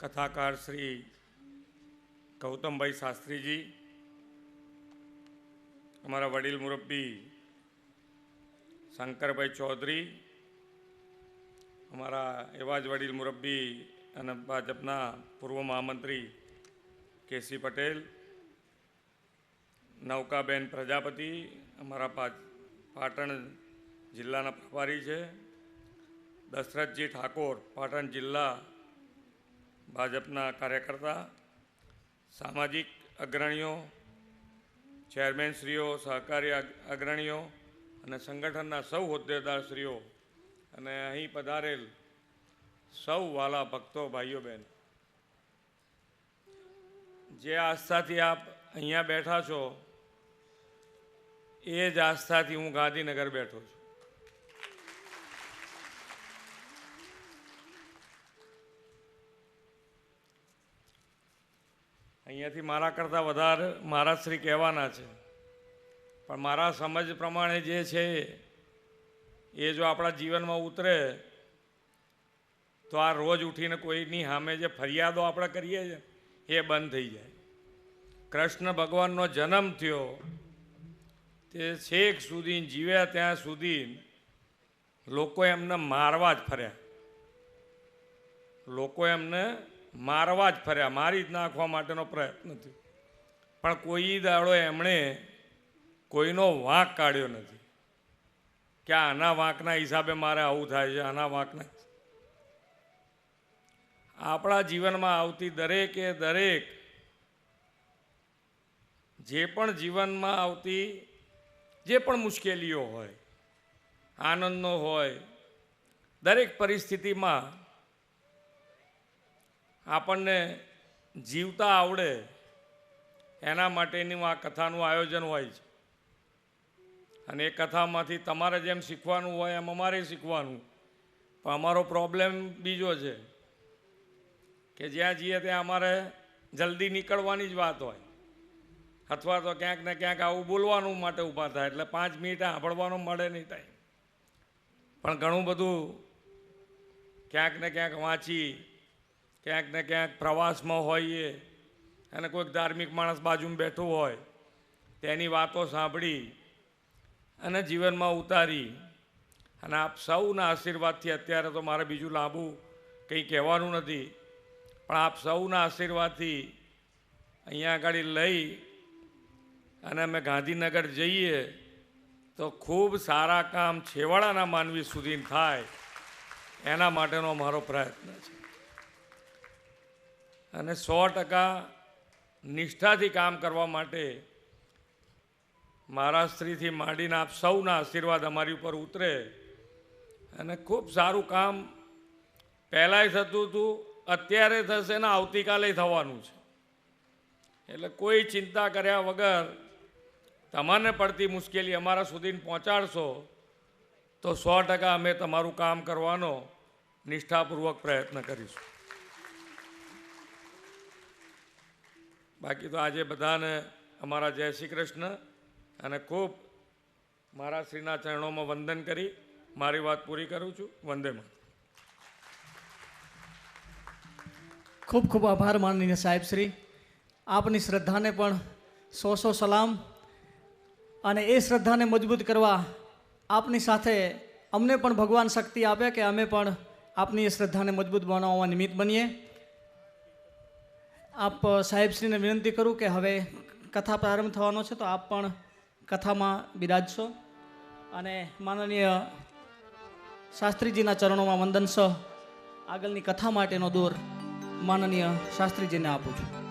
કથાકાર શ્રી ગૌતમભાઈ શાસ્ત્રીજી, અમારા વડીલ મુરબ્બી શંકરભાઈ ચૌધરી, અમારા એવા જ વડીલ મુરબ્બી અને ભાજપના પૂર્વ મહામંત્રી કેસી પટેલ, નૌકાબેન પ્રજાપતિ, અમારા પાટણ જિલ્લાના પ્રભારી છે, દશરથજી ઠાકોર, પાટણ જિલ્લા ભાજપના કાર્યકર્તા, સામાજિક અગ્રણીઓ, ચેરમેનશ્રીઓ, સહકારી અગ્રણીઓ અને સંગઠનના સૌ હોદ્દેદારશ્રીઓ અને અહીં પધારેલ સૌ વાલા ભક્તો ભાઈઓ બહેન. જે આસ્થાથી આપ અહીંયા બેઠા છો, એ જ આસ્થાથી હું ગાંધીનગર બેઠો છું. અહીંયાથી મારા કરતાં વધારે મારા શ્રી કહેવાના છે. પણ મારા સમજ પ્રમાણે જે છે, એ જો આપણા જીવનમાં ઉતરે, તો આ રોજ ઉઠીને કોઈની સામે જે ફરિયાદો આપણે કરીએ છીએ, એ બંધ થઈ જાય. કૃષ્ણ ભગવાનનો જન્મ થયો, તે છેક સુધી જીવ્યા ત્યાં સુધી લોકો એમને મારવા જ ફર્યા. લોકો એમને મારવા જ ફર્યા. મારી જ નાખવા માટેનો પ્રયત્ન થયો. પણ કોઈ દાડો એમણે કોઈનો વાંક કાઢ્યો નથી કે આના વાંકના હિસાબે મારે આવું થાય છે, આના વાંકના આપણા જીવનમાં આવતી દરેકે દરેક જે પણ જીવનમાં આવતી જે પણ મુશ્કેલીઓ હોય, આનંદનો હોય, દરેક પરિસ્થિતિમાં આપણને જીવતા આવડે એના માટેનું આ કથાનું આયોજન હોય છે. અને એ કથામાંથી તમારે જેમ શીખવાનું હોય એમ અમારે શીખવાનું. પણ અમારો પ્રોબ્લેમ બીજો છે કે જ્યાં જઈએ ત્યાં અમારે જલ્દી નીકળવાની જ વાત હોય. અથવા તો ક્યાંક ને ક્યાંક આવું બોલવાનું માટે ઊભા થાય, એટલે પાંચ મિનિટ સાંભળવાનો મળે નહીં ટાઈમ પણ ઘણું બધું ક્યાંક ને ક્યાંક વાંચી ક્યાંક ને ક્યાંક પ્રવાસમાં હોઈએ અને કોઈક ધાર્મિક માણસ બાજુમાં બેઠું હોય, તેની વાતો સાંભળી અને જીવનમાં ઉતારી. અને આપ સૌના આશીર્વાદથી અત્યારે તો મારે બીજું લાંબુ કંઈ કહેવાનું નથી, પણ આપ સૌના આશીર્વાદથી અહીંયા આગળ લઈ અને અમે ગાંધીનગર જઈએ તો ખૂબ સારા કામ છેવાડાના માનવી સુધી થાય. એના માટેનો મારો પ્રયત્ન છે. અને સો ટકા નિષ્ઠાથી કામ કરવા માટે મારા સ્ત્રીથી માંડીને આપ સૌના આશીર્વાદ અમારી ઉપર ઉતરે. અને ખૂબ સારું કામ પહેલાંય થતું હતું, અત્યારે થશે ને આવતીકાલે થવાનું છે. એટલે કોઈ ચિંતા કર્યા વગર તમને પડતી મુશ્કેલી અમારા સુધી પહોંચાડશો, તો સો ટકા અમે તમારું કામ કરવાનો નિષ્ઠાપૂર્વક પ્રયત્ન કરીશું. બાકી તો આજે બધાને અમારા જય શ્રી કૃષ્ણ અને ખૂબ મારા શ્રીના ચરણોમાં વંદન કરી, મારી વાત પૂરી કરું છું. વંદે માતરમ. ખૂબ ખૂબ આભાર માનનીય સાહેબ શ્રી. આપની શ્રદ્ધાને પણ સો સો સલામ અને એ શ્રદ્ધાને મજબૂત કરવા આપની સાથે અમને પણ ભગવાન શક્તિ આપે કે અમે પણ આપની એ શ્રદ્ધાને મજબૂત બનાવવા નિમિત્ત બનીએ. આપ સાહેબશ્રીને વિનંતી કરું કે હવે કથા પ્રારંભ થવાનો છે તો આપ પણ કથામાં બિરાજશો. અને માનનીય શાસ્ત્રીજીના ચરણોમાં વંદનશો આગળની કથા માટેનો દોર માનનીય શાસ્ત્રીજીને આપું છું.